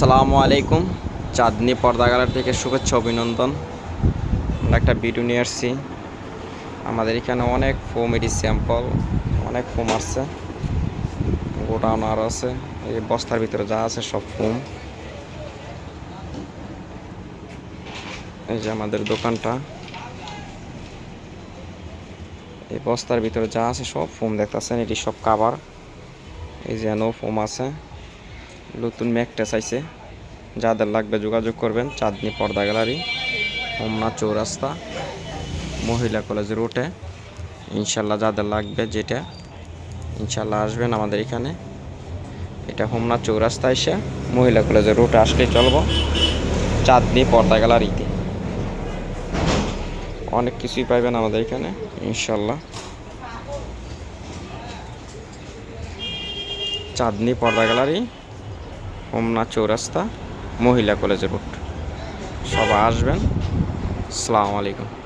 আসসালামু আলাইকুম। চাঁদনি পর্দাগালার থেকে শুভেচ্ছা, অভিনন্দন। আমরা একটা ভিডিও নিয়ে আসছি। আমাদের এখানে অনেক ফোম এটি স্যাম্পল অনেক ফোম আসছে। গোডাউন আর আছে। এই বস্তার ভিতরে যা আছে সব ফোম এই যে আমাদের দোকানটা। এই বস্তার ভিতরে যা আছে সব ফোম দেখতেছেন। এটি সব কাভার এই যেন ফোম আছে। নতুন ম্যাকটা চাইছে যাদের লাগবে যোগাযোগ করবেন, চাঁদনি পর্দা গ্যালারি, হোমনা চৌরাস্তা, মহিলা কলেজ রোডে ইনশাল্লাহ যাদের লাগবে যেটা, ইনশাল্লাহ আসবেন আমাদের এখানে। এটা হোমনা চৌরাস্তা এসে মহিলা কলেজের রোডে আসলেই চলবো, চাঁদনি পর্দা গ্যালারিতে। অনেক কিছুই পাইবেন আমাদের এখানে, ইনশাল্লাহ। চাঁদনি পর্দা গ্যালারি, হোমনা চৌরাস্তা। মহিলা কলেজের রোড সবাই আসবেন। সালামু আলাইকুম।